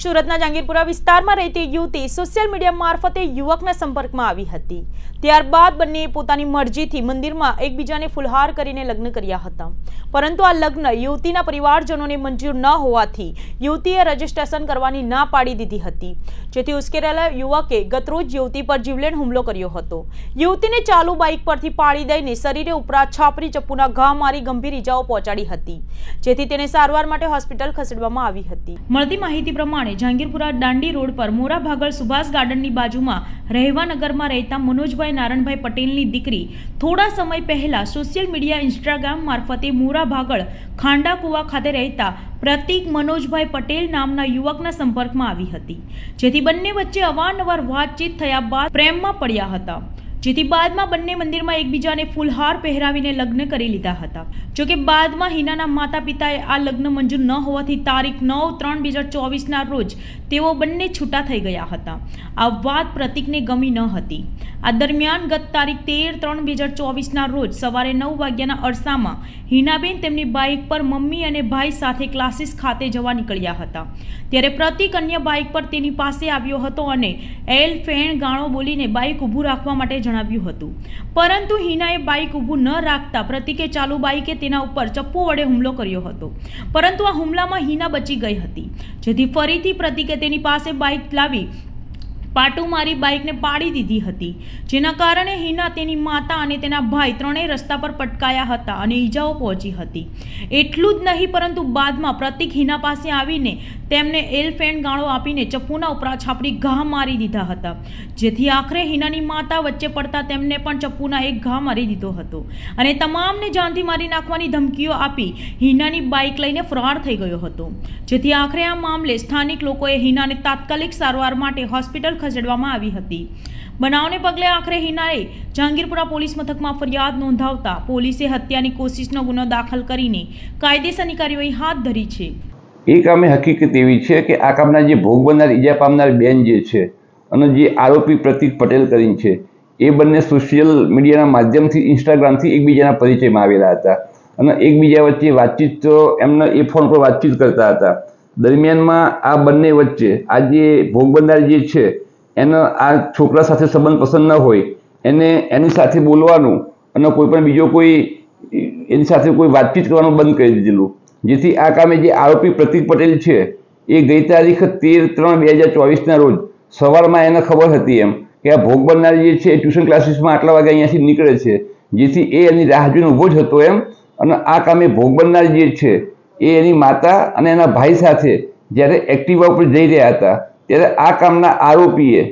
સુરતના જહાંગીરપુરા વિસ્તારમાં રહેતી યુવતી સોશિયલ મીડિયા મારફતે યુવકના સંપર્કમાં આવી હતી. ત્યારબાદ બંનેએ પોતાની મરજીથી મંદિરમાં એકબીજાને ફુલહાર કરીને લગ્ન કર્યા હતા. પરંતુ આ લગ્ન યુવતીના પરિવારજનોને મંજૂર ન હોવાથી યુવતીએ રજીસ્ટ્રેશન કરવાની ના પાડી દીધી હતી. જેથી ઉશ્કેરેલા યુવકે ગતરોજ યુવતી પર જીવલેણ હુમલો કર્યો હતો. યુવતીને ચાલુ બાઇક પરથી પાડી દઈને શરીરે ઉપરા છાપરી ચપ્પુના ઘા મારી ગંભીર ઇજાઓ પહોંચાડી હતી. જેથી તેને સારવાર માટે હોસ્પિટલ ખસેડવામાં આવી હતી. મળતી માહિતી પ્રમાણે જહાંગીરપુરા દાંડી રોડ પર મોરા ભાગળ સુભાષ ગાર્ડનની બાજુમાં રહેવાનગરમાં રહેતા મનોજભાઈ નારણભાઈ પટેલની દીકરી થોડા સમય પહેલા સોશિયલ મીડિયા ઇન્સ્ટાગ્રામ મારફતે મોરા ભાગળ ખાંડાકુવા ખાતે રહેતા પ્રતિક મનોજભાઈ પટેલ નામના યુવકના સંપર્કમાં આવી હતી. જેથી બંને વચ્ચે અવારનવાર વાતચીત થયા બાદ પ્રેમમાં પડ્યા હતા. જેથી બાદમાં બંને મંદિરમાં એકબીજાને ફૂલહાર પહેરાવીને લગ્ન કરી લીધા હતા. જોકે બાદમાં હિનાના માતા પિતાએ આ લગ્ન મંજૂર ન હોવાથી તારીખ નવ ત્રણ બે હજાર ચોવીસના રોજ તેઓ બંને છૂટા થઈ ગયા હતા. આ વાત પ્રતિકને ગમી ન હતી. આ દરમિયાન ગત તારીખ તેર ત્રણ બે હજાર ચોવીસના રોજ સવારે નવ વાગ્યાના અરસામાં હિનાબેન તેમની બાઇક પર મમ્મી અને ભાઈ સાથે ક્લાસીસ ખાતે જવા નીકળ્યા હતા. ત્યારે પ્રતિક અન્ય બાઇક પર તેની પાસે આવ્યો હતો અને એલ ફેણ ગાણો બોલીને બાઇક ઊભું રાખવા માટે જણાવ્યું હતું. પરંતુ હિનાએ બાઇક ઊભું ન રાખતા પ્રતિકે ચાલુ બાઇકે તેના ઉપર ચપ્પુ વડે હુમલો કર્યો હતો. પરંતુ આ હુમલામાં હિના બચી ગઈ હતી. જેથી ફરીથી પ્રતિકે તેની પાસે બાઇક લાવી પાટું મારી બાઇકને પાડી દીધી હતી. જેના કારણે હિના તેની માતા અને તેના ભાઈ ત્રણેય રસ્તા પર પટકાયા હતા અને ઈજાઓ પહોંચી હતી. એટલું જ નહીં, પરંતુ બાદમાં પ્રતિક હિના પાસે આવીને તેમને એલફેન ગાળો આપીને ચપ્પુના ઉપરા છાપડી ઘા મારી દીધા હતા. જેથી આખરે હિનાની માતા વચ્ચે પડતા તેમને પણ ચપ્પુના એક ઘા મારી દીધો હતો. અને તમામને જાનથી મારી નાખવાની ધમકીઓ આપી હિનાની બાઇક લઈને ફરાર થઈ ગયો હતો. જેથી આખરે આ મામલે સ્થાનિક લોકોએ હિનાને તાત્કાલિક સારવાર માટે હોસ્પિટલ ખસેડવામાં આવી હતી. બનાવને પગલે આખરે હિનાએ જહાંગીરપુરા પોલીસ મથકમાં ફરિયાદ નોંધાવતા પોલીસે હત્યાની કોશિશનો ગુનો દાખલ કરીને કાયદેસરની કાર્યવાહી હાથ ધરી છે. એ કામે હકીકત એવી છે કે આ કામના જે ભોગ બનનાર, ઈજા પામનાર બેન જે છે અને જે આરોપી પ્રતિક પટેલ કરીને છે, એ બંને સોશિયલ મીડિયાના માધ્યમથી, ઇન્સ્ટાગ્રામથી એકબીજાના પરિચયમાં આવેલા હતા. અને એકબીજા વચ્ચે વાતચીત તો એમને એ ફોન પર વાતચીત કરતા હતા. દરમિયાનમાં આ બંને વચ્ચે આ જે ભોગ બનનાર જે છે એનો આ છોકરા સાથે સંબંધ પસંદ ન હોય, એને એની સાથે બોલવાનું અને કોઈ પણ બીજો કોઈ એની સાથે કોઈ વાતચીત કરવાનું બંધ કરી દીધેલું. જેથી આ કામે જે આરોપી પ્રતિક પટેલ છે, એ ગઈ તારીખ તેર ત્રણ બે હજાર ચોવીસના રોજ સવારમાં એને ખબર હતી એમ કે આ ભોગ બનનાર જે છે એ ટ્યુશન ક્લાસીસમાં આટલા વાગે અહીંયાથી નીકળે છે. જેથી એ એની રાહ જોઈને ઊભો જ હતો એમ અને આ કામે ભોગ બનનાર જે છે, એ એની માતા અને એના ભાઈ સાથે જ્યારે એક્ટિવા ઉપર જઈ રહ્યા હતા. ત્યારે આ કામના આરોપીએ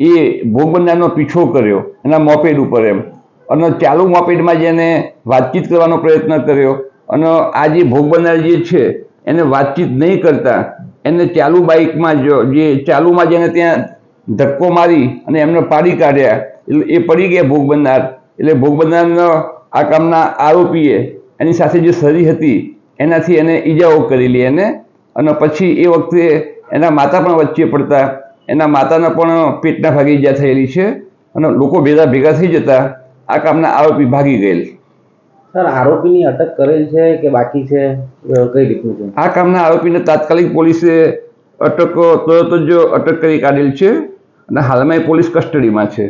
એ ભોગ બનનારનો પીછો કર્યો એના મોપેડ ઉપર એમ. અને ચાલુ મોપેડમાં જેને વાતચીત કરવાનો પ્રયત્ન કર્યો અને આ જે ભોગ બનનાર જે છે, એને વાતચીત નહીં કરતા, એને ચાલુ બાઇકમાં જો, જે ચાલુમાં જેને ત્યાં ધક્કો મારી અને એમને પાડી કાઢ્યા, એટલે એ પડી ગયા ભોગ બનનાર એટલે ભોગ બનનારનો આ કામના આરોપીએ એની સાથે જે સરી હતી, એનાથી એને ઈજાઓ કરેલી એને. અને પછી એ વખતે એના માતા પણ વચ્ચે પડતા એના માતાના પણ પેટના ભાગે ઈજા થયેલી છે અને લોકો ભેગા ભેગા થઈ જતા આ કામના આરોપી ભાગી ગયેલ. સર આરોપીની અટક કરેલ છે કે બાકી છે? કઈ રીતનું છે? આ કામના આરોપીને તાત્કાલિક પોલીસે અટક તરત જ અટક કરી કાઢેલ છે અને હાલમાં એ પોલીસ કસ્ટડીમાં છે.